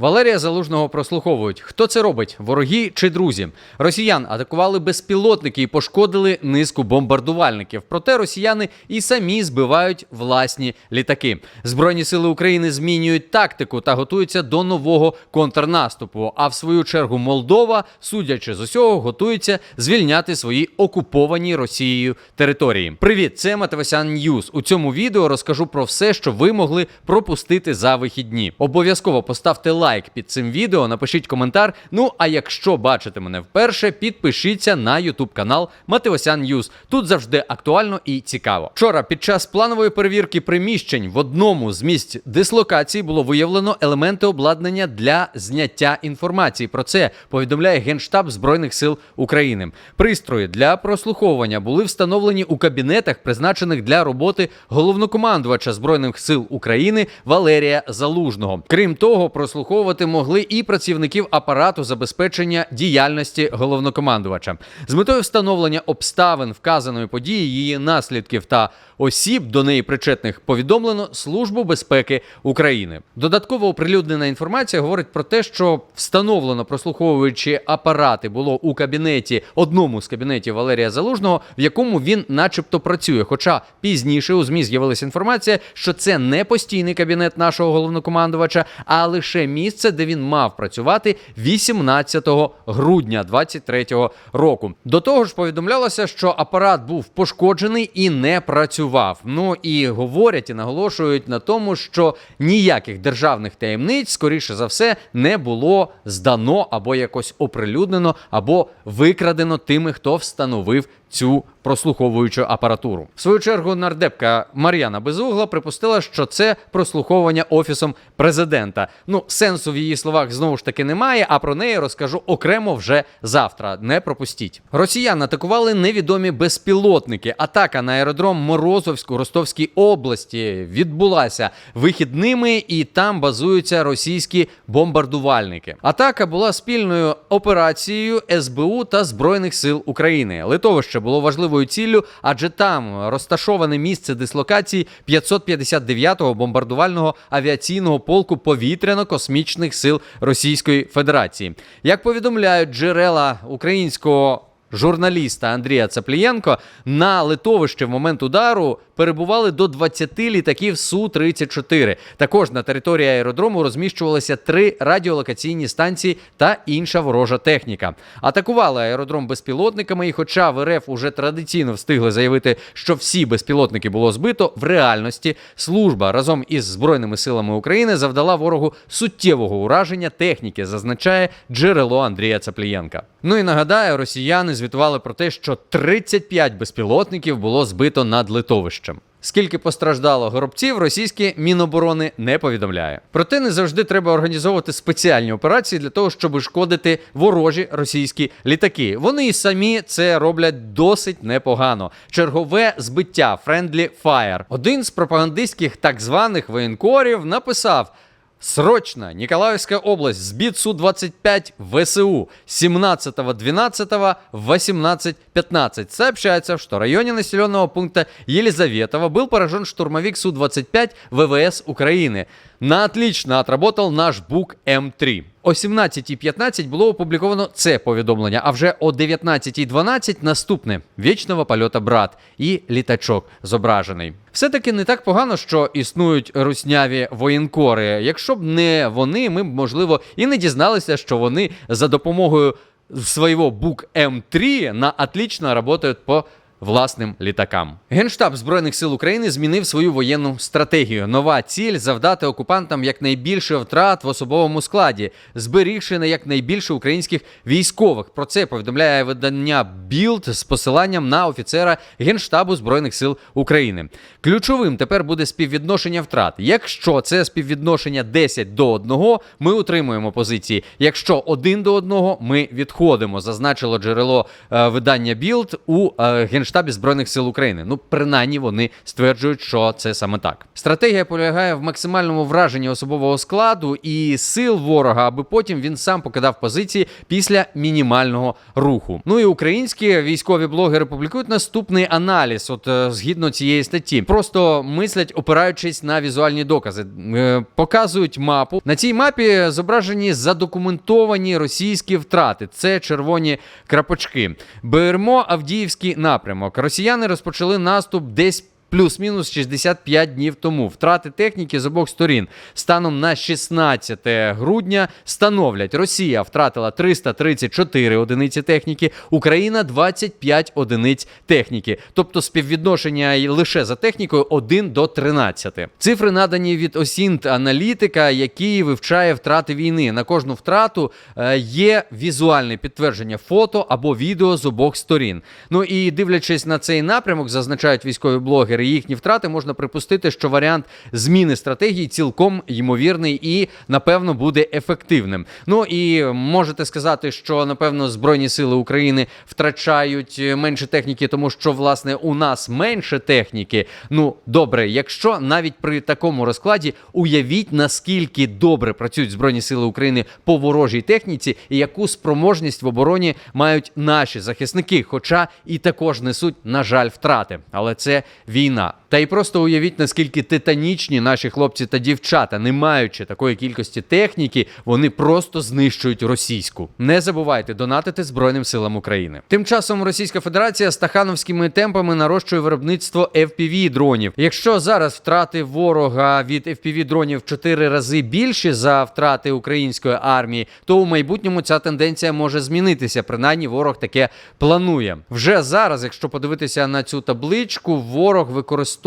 Валерія Залужного прослуховують. Хто це робить? Вороги чи друзі? Росіян атакували безпілотники і пошкодили низку бомбардувальників. Проте росіяни і самі збивають власні літаки. Збройні сили України змінюють тактику та готуються до нового контрнаступу. А в свою чергу Молдова, судячи з усього, готується звільняти свої окуповані Росією території. Привіт, це Матевосян Ньюз. У цьому відео розкажу про все, що ви могли пропустити за вихідні. Обов'язково поставте лайк під цим відео, напишіть коментар. Ну а якщо бачите мене вперше, підпишіться на YouTube канал Матевосян Ньюз. Тут завжди актуально і цікаво. Вчора під час планової перевірки приміщень в одному з місць дислокації було виявлено елементи обладнання для зняття інформації. Про це повідомляє Генштаб Збройних сил України. Пристрої для прослуховування були встановлені у кабінетах, призначених для роботи головнокомандувача збройних сил України Валерія Залужного. Крім того, прослуховувати могли і працівників апарату забезпечення діяльності головнокомандувача з метою встановлення обставин вказаної події, її наслідків та осіб до неї причетних повідомлено Службу безпеки України. Додатково оприлюднена інформація говорить про те, що встановлено прослуховуючі апарати було у кабінеті одному з кабінетів Валерія Залужного, в якому він, начебто, працює. Хоча пізніше у змі з'явилася інформація, що це не постійний кабінет нашого головнокомандувача, а лише місце, де він мав працювати 18 грудня 23 року. До того ж, повідомлялося, що апарат був пошкоджений і не працював. Ну і говорять і наголошують на тому, що ніяких державних таємниць, скоріше за все, не було здано або якось оприлюднено, або викрадено тими, хто встановив цю прослуховуючу апаратуру. В свою чергу нардепка Мар'яна Безугла припустила, що це прослуховування офісом президента. Ну, сенсу в її словах знову ж таки немає, а про неї розкажу окремо вже завтра. Не пропустіть. Росіян атакували невідомі безпілотники. Атака на аеродром Морозовську Ростовській області відбулася вихідними, і там базуються російські бомбардувальники. Атака була спільною операцією СБУ та Збройних сил України. Литовище було важливою ціллю, адже там розташоване місце дислокації 559-го бомбардувального авіаційного полку повітряно-космічних сил Російської Федерації. Як повідомляють джерела українського журналіста Андрія Цаплієнко, на литовище в момент удару перебували до 20 літаків Су-34. Також на території аеродрому розміщувалися три радіолокаційні станції та інша ворожа техніка. Атакували аеродром безпілотниками, і хоча в РФ уже традиційно встигли заявити, що всі безпілотники було збито, в реальності служба разом із Збройними силами України завдала ворогу суттєвого ураження техніки, зазначає джерело Андрія Цаплієнка. Ну і нагадаю, росіяни звітували про те, що 35 безпілотників було збито над литовищем. Скільки постраждало горобців, російське міноборони не повідомляє. Проте не завжди треба організовувати спеціальні операції для того, щоб шкодити ворожі російські літаки. Вони і самі це роблять досить непогано. Чергове збиття Friendly Fire. Один з пропагандистських так званих воєнкорів написав. Срочно! Николаевская область, сбит Су-25 ВСУ 17.12 в 18.15. Сообщается, что в районе населенного пункта Елизаветова был поражен штурмовик Су-25 ВВС Украины. На отлично отработал наш БУК М3. О 17.15 було опубліковано це повідомлення, а вже о 19.12 наступне вічного польота брат і літачок зображений. Все-таки не так погано, що існують русняві воєнкори. Якщо б не вони, ми б можливо і не дізналися, що вони за допомогою свого БУК М3 на отлично работают по власним літакам. Генштаб Збройних сил України змінив свою воєнну стратегію. Нова ціль завдати окупантам якнайбільше втрат в особовому складі, зберігши на якнайбільше українських військових. Про це повідомляє видання Білд з посиланням на офіцера Генштабу Збройних сил України. Ключовим тепер буде співвідношення втрат. Якщо це співвідношення 10 до 1, ми утримуємо позиції. Якщо 1 до 1, ми відходимо. Зазначило джерело е, видання Білд у е, Генштабі генштабі збройних сил України. Ну, принаймні вони стверджують, що це саме так. Стратегія полягає в максимальному враженні особового складу і сил ворога, аби потім він сам покидав позиції після мінімального руху. Ну і українські військові блогери публікують наступний аналіз, от е, згідно цієї статті, просто мислять, опираючись на візуальні докази, Е, показують мапу. На цій мапі зображені задокументовані російські втрати. Це червоні крапочки. Беремо Авдіївський напрямок. Росіяни розпочали наступ десь. Плюс-мінус 65 днів тому втрати техніки з обох сторін станом на 16 грудня становлять Росія втратила 334 одиниці техніки, Україна 25 одиниць техніки, тобто співвідношення лише за технікою 1 до 13. Цифри надані від Осінт аналітика, який вивчає втрати війни. На кожну втрату е, є візуальне підтвердження фото або відео з обох сторін. Ну і дивлячись на цей напрямок, зазначають військові блогери, їхні втрати можна припустити, що варіант зміни стратегії цілком ймовірний і напевно буде ефективним. Ну і можете сказати, що напевно збройні сили України втрачають е, менше техніки, тому що власне у нас менше техніки. Ну добре, якщо навіть при такому розкладі уявіть наскільки добре працюють збройні сили України по ворожій техніці, і яку спроможність в обороні мають наші захисники, хоча і також несуть, на жаль, втрати. Але це війна. That. Та й просто уявіть, наскільки титанічні наші хлопці та дівчата, не маючи такої кількості техніки, вони просто знищують російську. Не забувайте донатити Збройним силам України. Тим часом Російська Федерація стахановськими темпами нарощує виробництво fpv дронів. Якщо зараз втрати ворога від fpv дронів в 4 рази більші за втрати української армії, то у майбутньому ця тенденція може змінитися. Принаймні, ворог таке планує. Вже зараз, якщо подивитися на цю табличку, ворог використовує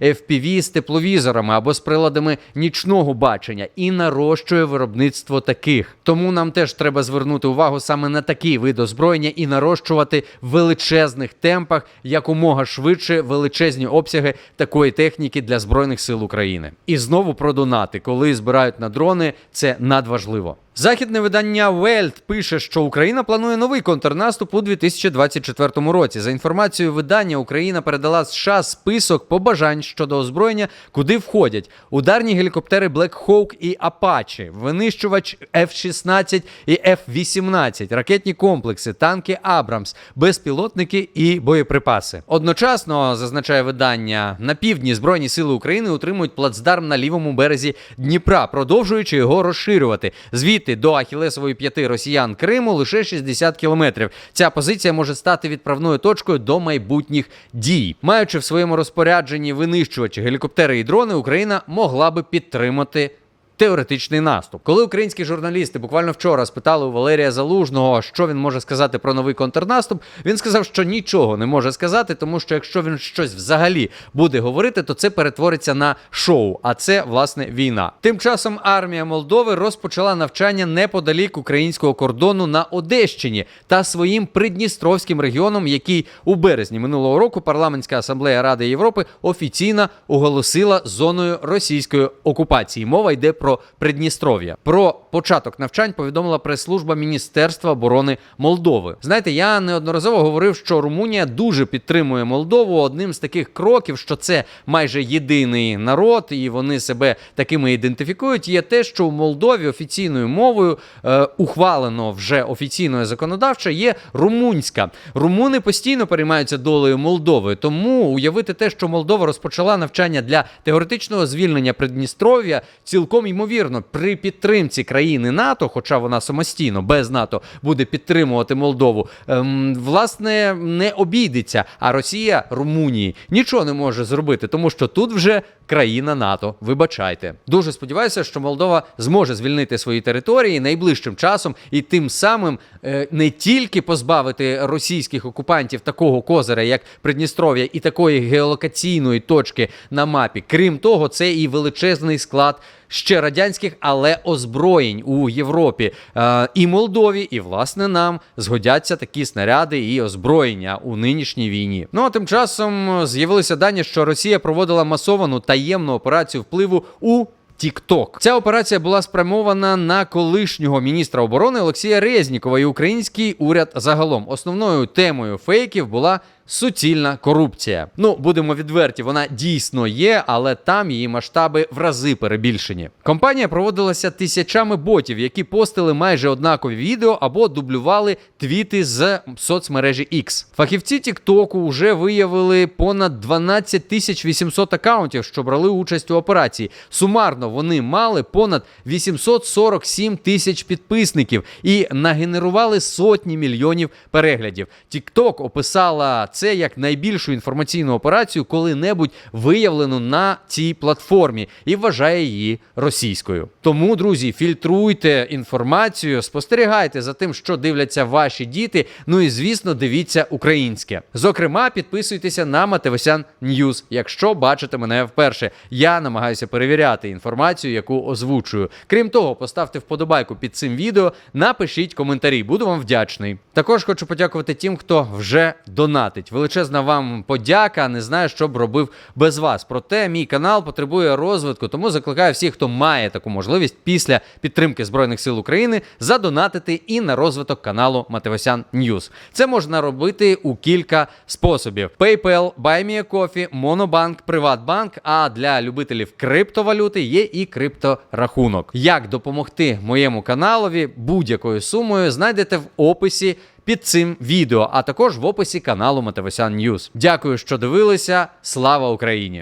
FPV з тепловізорами або з приладами нічного бачення і нарощує виробництво таких. Тому нам теж треба звернути увагу саме на такий вид озброєння і нарощувати в величезних темпах якомога швидше величезні обсяги такої техніки для збройних сил України. І знову про донати, коли збирають на дрони, це надважливо. Західне видання Welt пише, що Україна планує новий контрнаступ у 2024 році. За інформацією видання, Україна передала США список побажань щодо озброєння, куди входять ударні гелікоптери Black Hawk і Apache, винищувач F-16 і F-18, ракетні комплекси, танки Абрамс, безпілотники і боєприпаси. Одночасно зазначає видання на півдні Збройні сили України утримують плацдарм на лівому березі Дніпра, продовжуючи його розширювати. Звідти до Ахілесової п'яти росіян Криму лише 60 кілометрів. Ця позиція може стати відправною точкою до майбутніх дій. Маючи в своєму розпорядженні винищувачі, гелікоптери і дрони, Україна могла би підтримати. Теоретичний наступ, коли українські журналісти буквально вчора спитали у Валерія Залужного, що він може сказати про новий контрнаступ, він сказав, що нічого не може сказати, тому що якщо він щось взагалі буде говорити, то це перетвориться на шоу. А це власне війна. Тим часом армія Молдови розпочала навчання неподалік українського кордону на Одещині та своїм придністровським регіоном, який у березні минулого року парламентська асамблея Ради Європи офіційно оголосила зоною російської окупації. Мова йде про Придністров'я. Про початок навчань повідомила прес-служба Міністерства оборони Молдови. Знаєте, я неодноразово говорив, що Румунія дуже підтримує Молдову. Одним з таких кроків, що це майже єдиний народ, і вони себе такими ідентифікують. Є те, що у Молдові офіційною мовою е, ухвалено вже офіційно і законодавчо є румунська. Румуни постійно переймаються долею Молдови. Тому уявити те, що Молдова розпочала навчання для теоретичного звільнення Придністров'я, цілком ймовірно, при підтримці країни НАТО, хоча вона самостійно без НАТО буде підтримувати Молдову, ем, власне не обійдеться. А Росія Румунії нічого не може зробити, тому що тут вже країна НАТО. Вибачайте. Дуже сподіваюся, що Молдова зможе звільнити свої території найближчим часом і тим самим е, не тільки позбавити російських окупантів такого козиря, як Придністров'я, і такої геолокаційної точки на мапі. Крім того, це і величезний склад ще радянських, але озброєнь у Європі е, і Молдові, і власне нам згодяться такі снаряди і озброєння у нинішній війні. Ну а тим часом з'явилися дані, що Росія проводила масовану таємну операцію впливу у TikTok. Ця операція була спрямована на колишнього міністра оборони Олексія Резнікова і український уряд загалом. Основною темою фейків була суцільна корупція. Ну, будемо відверті, вона дійсно є, але там її масштаби в рази перебільшені. Компанія проводилася тисячами ботів, які постили майже однакові відео або дублювали твіти з соцмережі X. Фахівці TikTok вже виявили понад 12 тисяч 800 акаунтів, що брали участь у операції. Сумарно вони мали понад 847 тисяч підписників і нагенерували сотні мільйонів переглядів. TikTok описала це як найбільшу інформаційну операцію, коли-небудь виявлену на цій платформі, і вважає її російською. Тому, друзі, фільтруйте інформацію, спостерігайте за тим, що дивляться ваші діти. Ну і звісно, дивіться українське. Зокрема, підписуйтеся на Матевосян Ньюз, якщо бачите мене вперше. Я намагаюся перевіряти інформацію, яку озвучую. Крім того, поставте вподобайку під цим відео, напишіть коментарі. Буду вам вдячний. Також хочу подякувати тим, хто вже донатить. Величезна вам подяка. Не знаю, що б робив без вас. Проте мій канал потребує розвитку, тому закликаю всіх, хто має таку можливість після підтримки Збройних сил України задонатити і на розвиток каналу Матевосян Ньюз. Це можна робити у кілька способів: PayPal, BuyMeACoffee, Monobank, Приватбанк. А для любителів криптовалюти є і крипторахунок. Як допомогти моєму каналові будь-якою сумою знайдете в описі. Під цим відео, а також в описі каналу Матевосян Ньюз. Дякую, що дивилися. Слава Україні!